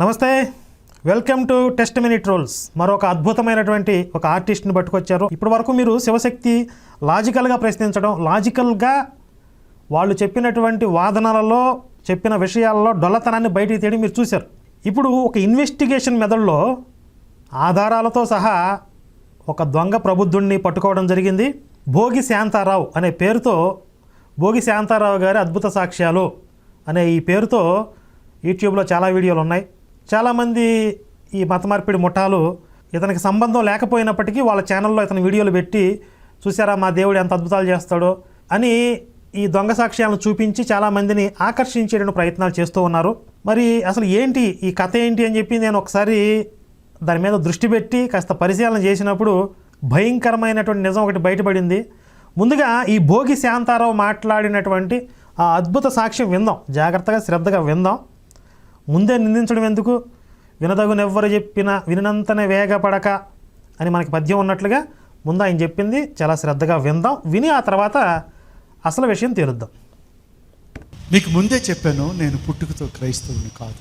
నమస్తే. Welcome to test minute rolls మరొక అద్భుతమైనటువంటి ఒక ఆర్టిస్ట్ని పట్టుకొచ్చారు. ఇప్పటి వరకు మీరు శివశక్తి లాజికల్గా ప్రశ్నించడం లాజికల్గా వాళ్ళు చెప్పినటువంటి వాదనలలో చెప్పిన విషయాల్లో డొల్లతనాన్ని బయటికి తీయడం మీరు చూశారు. ఇప్పుడు ఒక ఇన్వెస్టిగేషన్ మెథడ్లో ఆధారాలతో సహా ఒక దొంగ ప్రబుద్ధుణ్ణి పట్టుకోవడం జరిగింది. భోగి శాంతారావు అనే పేరుతో భోగి శాంతారావు గారి అద్భుత సాక్ష్యాలు అనే ఈ పేరుతో యూట్యూబ్లో చాలా వీడియోలు ఉన్నాయి. చాలామంది ఈ మత మార్పిడి ముఠాలు ఇతనికి సంబంధం లేకపోయినప్పటికీ వాళ్ళ ఛానల్లో ఇతని వీడియోలు పెట్టి చూసారా మా దేవుడు ఎంత అద్భుతాలు చేస్తాడో అని ఈ దొంగ సాక్ష్యాలను చూపించి చాలామందిని ఆకర్షించేటువంటి ప్రయత్నాలు చేస్తూ ఉన్నారు. మరి అసలు ఏంటి ఈ కథ ఏంటి అని చెప్పి నేను ఒకసారి దాని మీద దృష్టి పెట్టి కాస్త పరిశీలన చేసినప్పుడు భయంకరమైనటువంటి నిజం ఒకటి బయటపడింది. ముందుగా ఈ భోగి శాంతారావు మాట్లాడినటువంటి ఆ అద్భుత సాక్ష్యం విందాం. జాగ్రత్తగా శ్రద్ధగా విందాం. ముందే నిందించడం ఎందుకు? వినదగునెవ్వరు చెప్పిన వినంతనే వేగపడక అని మనకి పద్యం ఉన్నట్లుగా ముందు ఆయన చెప్పింది. చాలా శ్రద్ధగా విందాం. విని ఆ తర్వాత అసలు విషయం తీరుద్దాం మీకు ముందే చెప్పాను నేను పుట్టుకతో క్రైస్తవుని కాదు.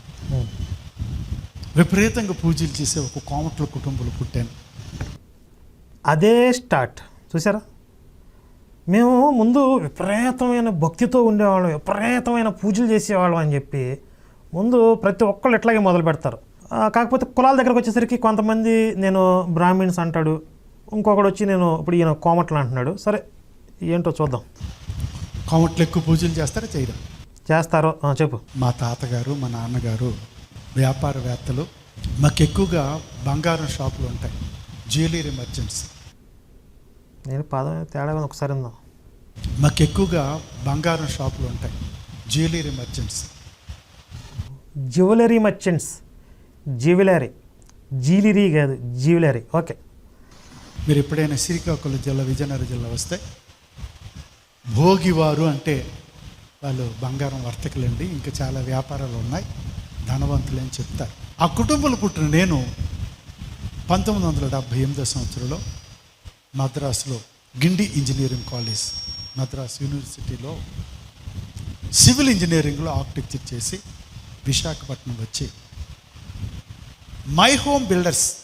విపరీతంగా పూజలు చేసే ఒక కోమట్ల కుటుంబంలో పుట్టాను. అదే స్టార్ట్. చూసారా మేము ముందు విపరీతమైన భక్తితో ఉండేవాళ్ళం విపరీతమైన పూజలు చేసేవాళ్ళం అని చెప్పి ముందు ప్రతి ఒక్కళ్ళు ఇట్లాగే మొదలు పెడతారు. కాకపోతే కులాల దగ్గరకు వచ్చేసరికి కొంతమంది నేను బ్రాహ్మిన్స్ అంటాడు ఇంకొకడు వచ్చి నేను ఇప్పుడు ఈయన కోమట్లు అంటున్నాడు. సరే ఏంటో చూద్దాం. కోమట్లు ఎక్కువ పూజలు చేస్తారా చేయరా? చేస్తారో చెప్పు. మా తాతగారు మా నాన్నగారు వ్యాపారవేత్తలు మాకు ఎక్కువగా బంగారం షాపులు ఉంటాయి జ్యువెలరీ మర్చెంట్స్. నేను పాదం తేడా ఒకసారి ఉందాం మాకు ఎక్కువగా బంగారం షాపులు ఉంటాయి jewellery merchants. Jewellery merchants. Jewellery. Jewellery కాదు జ్యువెలరీ. ఓకే. మీరు ఎప్పుడైనా శ్రీకాకుళం జిల్లా విజయనగరం జిల్లా వస్తే భోగివారు అంటే వాళ్ళు బంగారం వర్తకులండి. ఇంకా చాలా వ్యాపారాలు ఉన్నాయి. ధనవంతులు అని చెప్తారు. ఆ కుటుంబంలో పుట్టిన నేను పంతొమ్మిది వందల డెబ్భై ఎనిమిదో సంవత్సరంలో మద్రాసులో గిండి ఇంజనీరింగ్ కాలేజ్ మద్రాస్ యూనివర్సిటీలో సివిల్ ఇంజనీరింగ్లో ఆర్కిటెక్చర్ చేసి విశాఖపట్నం వచ్చి My Home Builders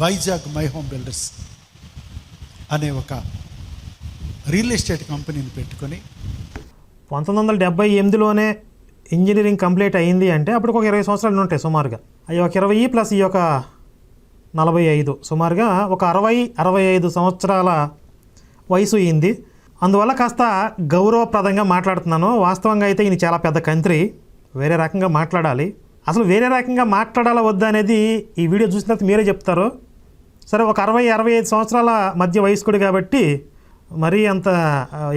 Vizag My Home Builders అనే ఒక రియల్ ఎస్టేట్ కంపెనీని పెట్టుకొని పంతొమ్మిది వందల డెబ్బై ఎనిమిదిలోనే ఇంజనీరింగ్ కంప్లీట్ అయింది అంటే అప్పుడు ఒక ఇరవై సంవత్సరాలు ఉంటాయి సుమారుగా. అవి ఒక ఇరవై ప్లస్ ఈ యొక్క నలభై ఐదు సుమారుగా ఒక అరవై అరవై ఐదు సంవత్సరాల వయసు అయింది. అందువల్ల కాస్త గౌరవప్రదంగా మాట్లాడుతున్నాను. వాస్తవంగా అయితే ఈయన చాలా పెద్ద కంత్రి. వేరే రకంగా మాట్లాడాలి. అసలు వేరే రకంగా మాట్లాడాలా వద్దా అనేది ఈ వీడియో చూసిన తర్వాత మీరే చెప్తారు. సరే ఒక అరవై అరవై ఐదు సంవత్సరాల మధ్య వయస్కుడు కాబట్టి మరీ అంత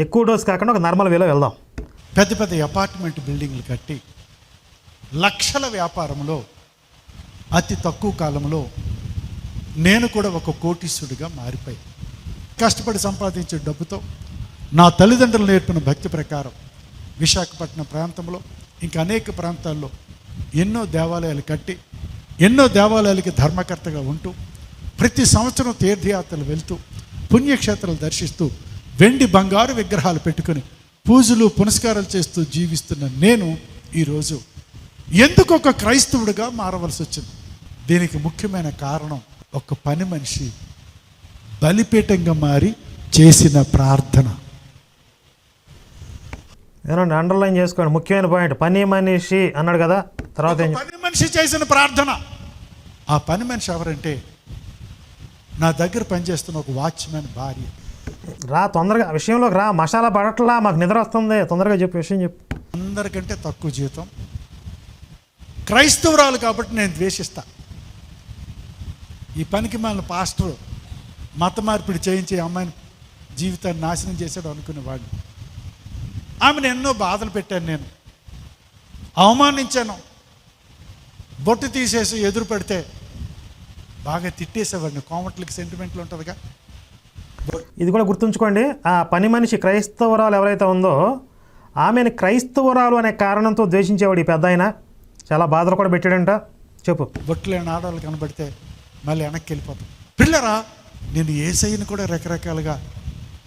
ఎక్కువ డోస్ కాకుండా ఒక నార్మల్ వేలో వెళ్దాం. పెద్ద పెద్ద అపార్ట్మెంట్ బిల్డింగ్లు కట్టి లక్షల వ్యాపారంలో అతి తక్కువ కాలంలో నేను కూడా ఒక కోటీశ్వరుడిగా మారిపోయి కష్టపడి సంపాదించే డబ్బుతో నా తల్లిదండ్రులు నేర్పిన భక్తి ప్రకారం విశాఖపట్నం ప్రాంతంలో ఇంకా అనేక ప్రాంతాల్లో ఎన్నో దేవాలయాలు కట్టి ఎన్నో దేవాలయాలకి ధర్మకర్తగా ఉంటూ ప్రతి సంవత్సరం తీర్థయాత్రలు వెళ్తూ పుణ్యక్షేత్రాలు దర్శిస్తూ వెండి బంగారు విగ్రహాలు పెట్టుకొని పూజలు పునస్కారాలు చేస్తూ జీవిస్తున్న నేను ఈరోజు. ఎందుకు ఒక క్రైస్తవుడిగా మారవలసి వచ్చింది? దీనికి ముఖ్యమైన కారణం ఒక పని మనిషి బలిపీఠంగా మారి చేసిన ప్రార్థన. ఏమండి అండర్లైన్ చేసుకోండి. ముఖ్యమైన పాయింట్ పని మనిషి అన్నాడు కదా తర్వాత పని మనిషి చేసిన ప్రార్థన. ఆ పని మనిషి ఎవరంటే నా దగ్గర పనిచేస్తున్న ఒక వాచ్మెన్ భార్య. రా తొందరగా విషయంలోకి రా. మసాలా పడట్లా మాకు నిద్ర వస్తుంది. తొందరగా చెప్పు విషయం చెప్పు. అందరికంటే తక్కువ జీతం క్రైస్తవురాలు కాబట్టి నేను ద్వేషిస్తా. ఈ పనికి మన పాస్టర్ మత మార్పిడి చేయించి అమ్మాయిని జీవితాన్ని నాశనం చేశాడు అనుకునేవాడిని ఆమెను ఎన్నో బాధలు పెట్టాను నేను. అవమానించాను. బొట్టు తీసేసి ఎదురు పెడితే బాగా తిట్టేసేవాడిని. కోమట్లకి సెంటిమెంట్లు ఉంటుందిగా. ఇది కూడా గుర్తుంచుకోండి. ఆ పని మనిషి క్రైస్తవురాలు ఎవరైతే ఉందో ఆమెను క్రైస్తవురాలు అనే కారణంతో ద్వేషించేవాడు ఈ పెద్ద ఆయన. చాలా బాధలు కూడా పెట్టాడంట. చెప్పు. బొట్లు లేని ఆడవాళ్ళు కనబడితే మళ్ళీ వెనక్కి వెళ్ళిపోతాం. పిల్లరా నేను ఏసైని కూడా రకరకాలుగా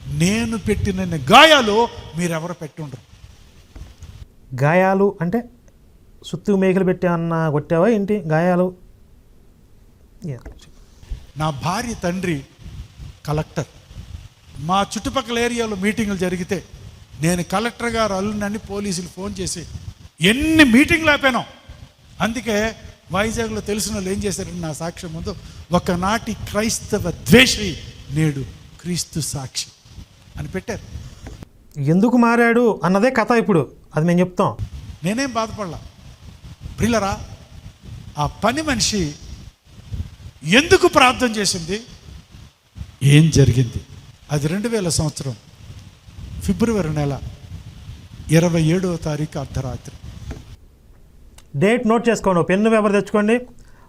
నేను పెట్టిన గాయాలు మీరెవరు పెట్టుండరు? గాయాలు అంటే సుత్తు మేకలు పెట్టి అన్న కొట్టావా ఏంటి? గాయాలు. నా భార్య తండ్రి కలెక్టర్. మా చుట్టుపక్కల ఏరియాలో మీటింగులు జరిగితే నేను కలెక్టర్ గారు అల్లునని పోలీసులు ఫోన్ చేసి ఎన్ని మీటింగ్లు ఆపాను. అందుకే వైజాగ్లో తెలిసిన వాళ్ళు ఏం చేశారంటే నా సాక్ష్యం ముందు ఒకనాటి క్రైస్తవ ద్వేషి నేడు క్రీస్తు సాక్షి. అని పెట్టారు. ఎందుకు మారాడు అన్నదే కథ ఇప్పుడు. అది మేము చెప్తాం. నేనేం బాధపడలా. ప్రిల్లరా ఆ పని మనిషి ఎందుకు ప్రార్థన చేసింది? ఏం జరిగింది? అది రెండు వేల సంవత్సరం ఫిబ్రవరి నెల ఇరవై ఏడవ తారీఖు అర్ధరాత్రి. డేట్ నోట్ చేసుకోండి. పెన్ను పేపర్ తెచ్చుకోండి.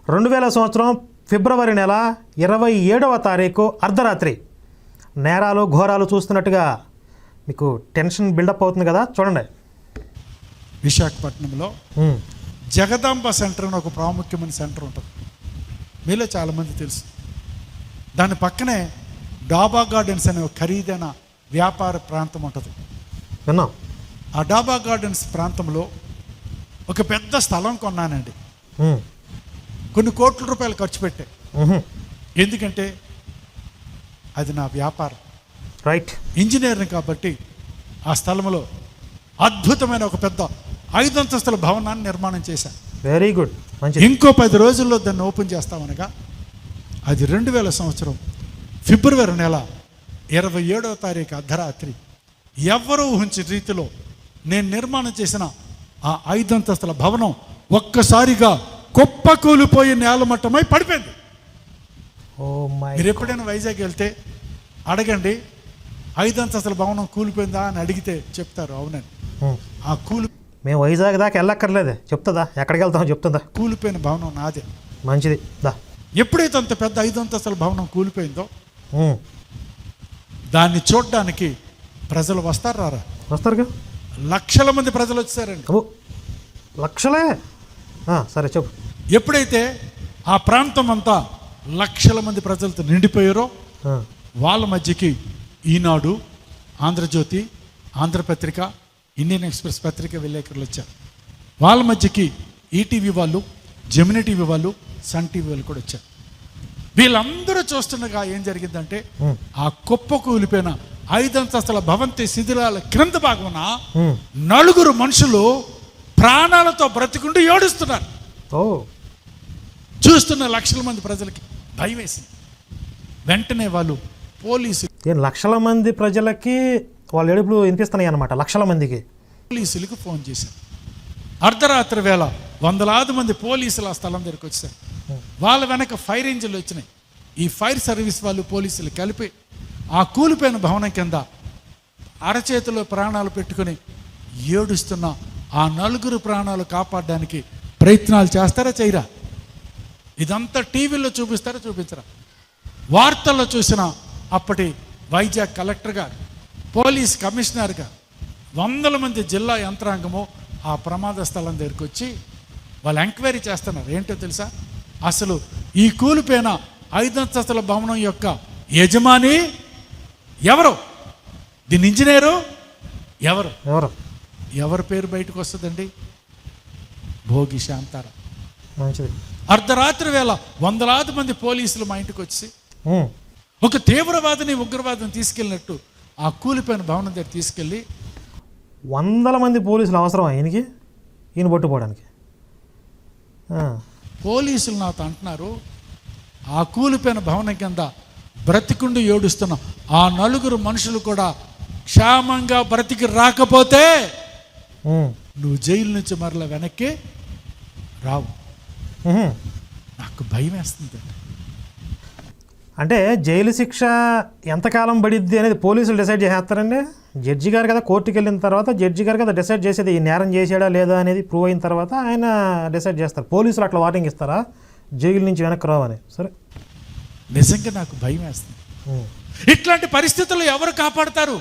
రెండు వేల సంవత్సరం ఫిబ్రవరి నెల ఇరవై ఏడవ తారీఖు అర్ధరాత్రి. నేరాలు ఘోరాలు చూస్తున్నట్టుగా మీకు టెన్షన్ బిల్డప్ అవుతుంది కదా? చూడండి. విశాఖపట్నంలో జగదాంబ సెంటర్ అని ఒక ప్రాముఖ్యమైన సెంటర్ ఉంటుంది. మీలో చాలామంది తెలుసు. దాని పక్కనే డాబా గార్డెన్స్ అనే ఒక ఖరీదైన వ్యాపార ప్రాంతం ఉంటుంది. విన్నాం. ఆ డాబా గార్డెన్స్ ప్రాంతంలో ఒక పెద్ద స్థలం కొన్నానండి. కొన్ని కోట్ల రూపాయలు ఖర్చు పెట్టే. ఉహు, ఎందుకంటే అది నా వ్యాపారం. రైట్ ఇంజనీర్ని కాబట్టి ఆ స్థలంలో అద్భుతమైన ఒక పెద్ద ఐదు అంతస్తుల భవనాన్ని నిర్మాణం చేశాను. వెరీ గుడ్ మంచిది. ఇంకో పది రోజుల్లో దాన్ని ఓపెన్ చేస్తామనగా అది రెండు వేల సంవత్సరం ఫిబ్రవరి నెల ఇరవై ఏడవ తారీఖు అర్ధరాత్రి ఎవరూ ఊహించిన రీతిలో నేను నిర్మాణం చేసిన ఆ ఐదంతస్తుల భవనం ఒక్కసారిగా కుప్ప కూలిపోయి నేలమట్టమై పడిపోయింది. మీరు ఎప్పుడైనా వైజాగ్ వెళ్తే అడగండి ఐదంతస్తుల భవనం కూలిపోయిందా అని అడిగితే చెప్తారు. అవునండి. ఉమ్, ఆ కూలి మేము వైజాగ్ దాకా వెళ్ళక్కర్లేదే. చెప్తుందా? ఎక్కడికి వెళ్తామో చెప్తుందా? కూలిపోయిన భవనం నాదే. మంచిది. దా. ఎప్పుడైతే అంత పెద్ద ఐదంతస్తుల భవనం కూలిపోయిందో ఉమ్, దాన్ని చూడడానికి ప్రజలు వస్తారు రారా? వస్తారుగా లక్షల మంది ప్రజలు వచ్చారండి. లక్షలే? సరే చెప్పు. ఎప్పుడైతే ఆ ప్రాంతం అంతా లక్షల మంది ప్రజలతో నిండిపోయారో వాళ్ళ మధ్యకి ఈనాడు ఆంధ్రజ్యోతి ఆంధ్రపత్రిక ఇండియన్ ఎక్స్ప్రెస్ పత్రిక విలేకరులు వచ్చారు. వాళ్ళ మధ్యకి ఈటీవీ వాళ్ళు జమినీ టీవీ వాళ్ళు సన్ టీవీ వాళ్ళు కూడా వచ్చారు. వీళ్ళందరూ చూస్తుండగా ఏం జరిగిందంటే ఆ. కుప్ప కూలిపోయిన ఐదంతస్తుల భవంతి శిథిలాల క్రింద భాగమున. నలుగురు మనుషులు ప్రాణాలతో బ్రతికుంటూ ఏడుస్తున్నారు. ఓ. చూస్తున్న లక్షల మంది ప్రజలకి భయం వేసింది వెంటనే వాళ్ళు పోలీసు ఏం లక్షల మంది ప్రజలకి వాళ్ళ ఏడుపులు వినిపిస్తున్నాయి అన్నమాట లక్షల మందికి. పోలీసులకు ఫోన్ చేశారు. అర్ధరాత్రి వేళ వందలాది మంది పోలీసులు ఆ స్థలం దగ్గరికి వచ్చారు. వాళ్ళ వెనక ఫైర్ ఇంజిన్లు వచ్చినాయి. ఈ ఫైర్ సర్వీస్ వాళ్ళు పోలీసులు కలిపి ఆ కూలిపోయిన భవనం కింద అరచేతిలో ప్రాణాలు పెట్టుకుని ఏడుస్తున్న ఆ నలుగురు ప్రాణాలు కాపాడడానికి ప్రయత్నాలు చేస్తారా చేయరా? ఇదంతా టీవీలో చూపిస్తారా? చూపించరా? వార్తల్లో చూసిన అప్పటి వైజాగ్ కలెక్టర్ గారు పోలీస్ కమిషనర్ గారు వందల మంది జిల్లా యంత్రాంగము ఆ ప్రమాద స్థలం దగ్గరికి వచ్చి వాళ్ళు ఎంక్వైరీ చేస్తున్నారు. ఏంటో తెలుసా? అసలు ఈ కూలిపోయిన ఐదంతస్తుల భవనం యొక్క యజమాని ఎవరు? దీని ఇంజనీరు ఎవరు? ఎవరు? ఎవరి పేరు బయటకు వస్తుందండి? భోగి శాంతారాం. మంచిది. అర్ధరాత్రి వేళ వందలాది మంది పోలీసులు మా ఇంటికి వచ్చి ఒక తీవ్రవాదిని ఉగ్రవాదిని తీసుకెళ్ళినట్టు ఆ కూలిపోయిన భవనం దగ్గర తీసుకెళ్ళి వందల మంది పోలీసులు అవసరం ఈయనకి? ఈయన పట్టుకోవడానికి. పోలీసులు నాతో అంటున్నారు ఆ కూలిపోయిన భవనం కింద బ్రతికుండి ఏడుస్తున్న ఆ నలుగురు మనుషులు కూడా క్షేమంగా బ్రతికి రాకపోతే నువ్వు జైలు నుంచి మరల వెనక్కి రావు. నాకు భయం వేస్తుంది అంటే జైలు శిక్ష ఎంతకాలం పడిద్ది అనేది పోలీసులు డిసైడ్ చేసేస్తారండి? జడ్జి గారు కదా కోర్టుకి వెళ్ళిన తర్వాత జడ్జి గారు కదా డిసైడ్ చేసేది ఈ నేరం చేసాడా లేదా అనేది ప్రూవ్ అయిన తర్వాత ఆయన డిసైడ్ చేస్తారు. పోలీసులు అట్లా వార్నింగ్ ఇస్తారా? జైలు నుంచి వెనక్కి రావని. సరే. నిజంగా నాకు భయం వేస్తుంది ఇట్లాంటి పరిస్థితుల్లో ఎవరు కాపాడతారు?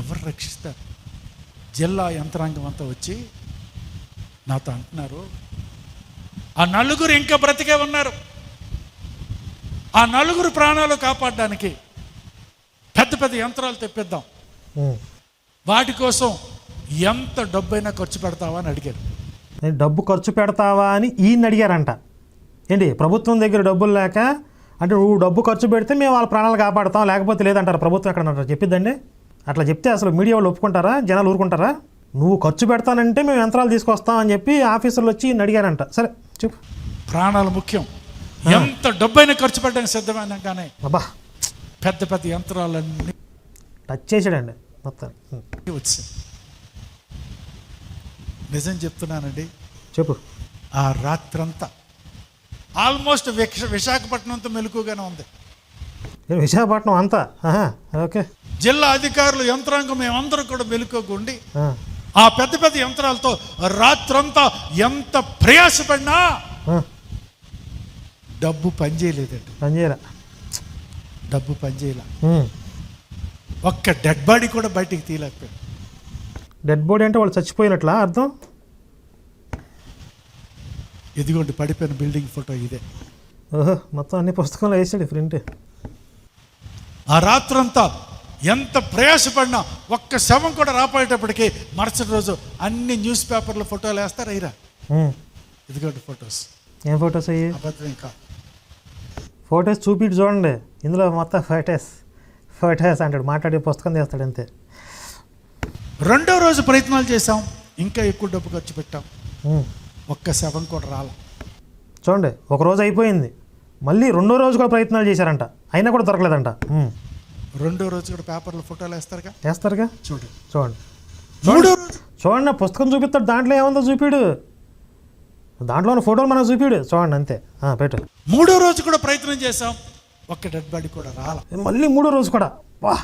ఎవరు రక్షిస్తారు? జిల్లా యంత్రాంగం అంతా వచ్చి నాతో అంటున్నారు ఆ నలుగురు ఇంకా బ్రతికే ఉన్నారు. ఆ నలుగురు ప్రాణాలు కాపాడడానికి పెద్ద పెద్ద యంత్రాలు తెప్పిద్దాం. వాటి కోసం ఎంత డబ్బైనా ఖర్చు పెడతావా అని అడిగారు. నేను డబ్బు ఖర్చు పెడతావా అని ఈయన అడిగారంట. ఏంటి ప్రభుత్వం దగ్గర డబ్బులు లేక అంటే నువ్వు డబ్బు ఖర్చు పెడితే మేము వాళ్ళ ప్రాణాలు కాపాడతాం లేకపోతే లేదంటారు ప్రభుత్వం ఎక్కడ చెప్పిద్దండి. అట్లా చెప్తే అసలు మీడియా వాళ్ళు ఒప్పుకుంటారా? జనాలు ఊరుకుంటారా? నువ్వు ఖర్చు పెడతానంటే మేము యంత్రాలు తీసుకొస్తాం అని చెప్పి ఆఫీసర్లు వచ్చి ఈయన అడిగారంట. సరే చెప్పు. ప్రాణాలు ముఖ్యం. ఎంత డబ్బైనా ఖర్చు పెట్టడానికి సిద్ధమైనా కానీ అబ్బా. పెద్ద పెద్ద యంత్రాలన్నీ టచ్ చేసాడండి మొత్తం. ఉం. వచ్చాయి. నిజం చెప్తున్నానండి. చెప్పు. ఆ రాత్రంతా ఆల్మోస్ట్ విక్ష విశాఖపట్నంతో మెలకుగానే ఉంది. విశాఖపట్నం అంతా? ఓకే. జిల్లా అధికారులు యంత్రాంగం మేమందరం కూడా మెలుకోకుండి ఆ, ఆ పెద్ద పెద్ద యంత్రాలతో రాత్రంతా ఎంత ప్రయాసపడినా డబ్బు పనిచేయలేదండి. పనిచేయరా డబ్బు పనిచేయలే. ఒక్క డెడ్ బాడీ కూడా బయటికి తీయలేకపోయాడు. డెడ్ బాడీ అంటే వాళ్ళు చచ్చిపోయినట్లా అర్థం? ఇదిగోండి పడిపోయిన బిల్డింగ్ ఫోటో ఇదే. ఓహో మొత్తం అన్ని పుస్తకంలో వేసాడు ప్రింట్. ఆ రాత్రంతా ఎంత ప్రయాసపడినా ఒక్క శవం కూడా రాపోయేటప్పటికి మరుసటి రోజు అన్ని న్యూస్ పేపర్ల ఫోటోలు వేస్తారు అయిరా ఉం. ఇదిగోండి ఫొటోస్. ఏం ఫొటోస్ అయ్యి? అబద్ధం ఇంకా. ఫొటోస్ చూపిட்டு చూడండి. ఇందులో మొత్తం ఫొటోస్. ఫొటోస్ అంటాడు. మాట్లాడే పుస్తకం తీస్తాడు అంతే. రెండో రోజు ప్రయత్నాలు చేశాం. ఇంకా ఎక్కువ డబ్బు ఖర్చు పెట్టాం. ఒక్క శవం కూడా రాల. చూడండి. ఒక రోజు అయిపోయింది. మళ్ళీ రెండో రోజు కూడా ప్రయత్నాలు చేశారంట. అయినా కూడా దొరకలేదంట. రెండో రోజు కూడా పేపర్ల ఫోటోలు వేస్తారుగా? వేస్తారుగా? చూడు. చూడండి. మూడో రోజు చూడండి పుస్తకం చూపిస్తాడు దాంట్లో ఏముందో చూపిడు. దాంట్లో ఉన్న ఫోటోలు మనకు చూపిడు. చూడండి అంతే. పెట్టు. మూడో రోజు కూడా ప్రయత్నం చేశాం. ఒక్క డెడ్ బాడీ కూడా రాల. మళ్ళీ మూడో రోజు కూడా. వా